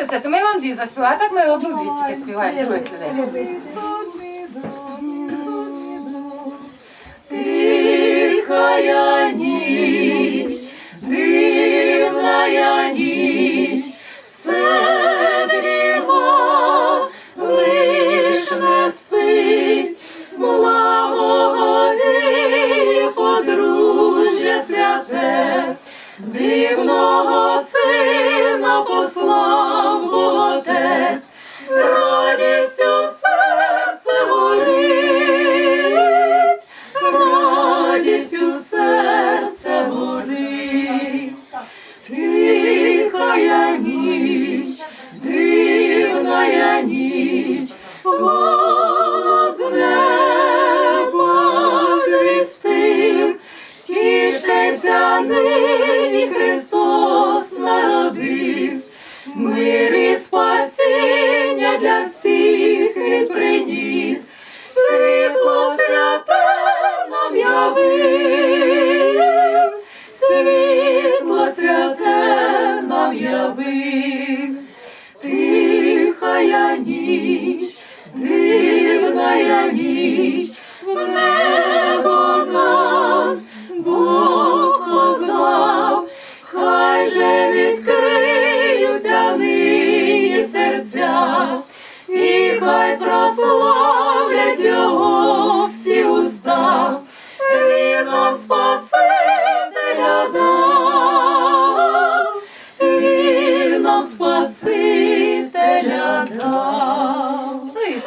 співаєте це, то ми вам дві заспіваємо. А так ми одну-дві тільки співаємо. других людей. Тихая ніч, голос неба звістив, тішися нині Христос народився, ніч, дивная ніч, в небо нас Бог позвав, хай же відкриються нині серця, і хай прославлять його всі уста, він нам Спасителя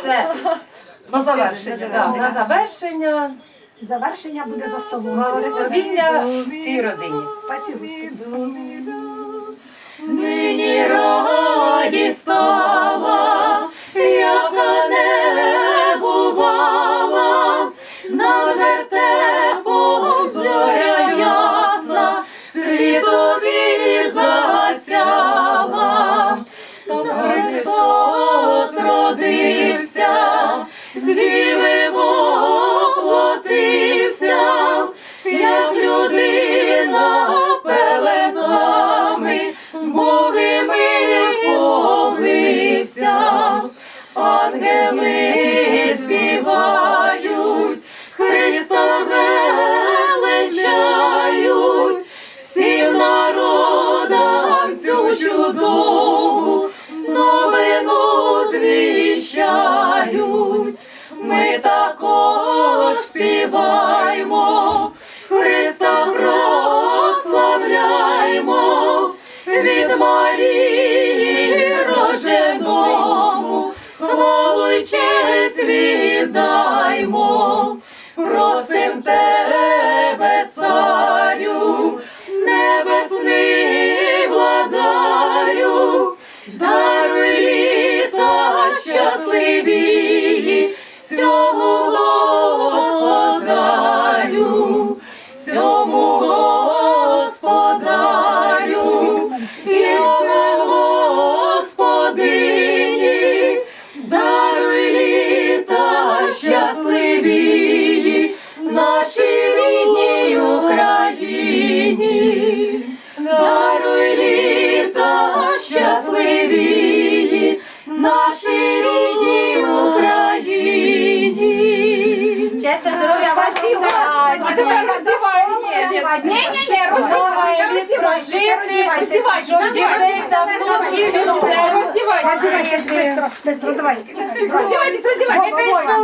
це На завершення. да, на завершення Завершення буде за столом. благословіння цій родині. Спасибо. Господи. Нині роді стала, співають, Христа величають, всім народам цю чудову новину звіщають. Ми також співаємо, честь віддаймо, просим тебе, Щастя, здоров'я, ваші ні, ні, ні, роздавай від прожити, та внуків від це Роздівайтесь. Роздівайтесь, роздівайтесь, хвилин.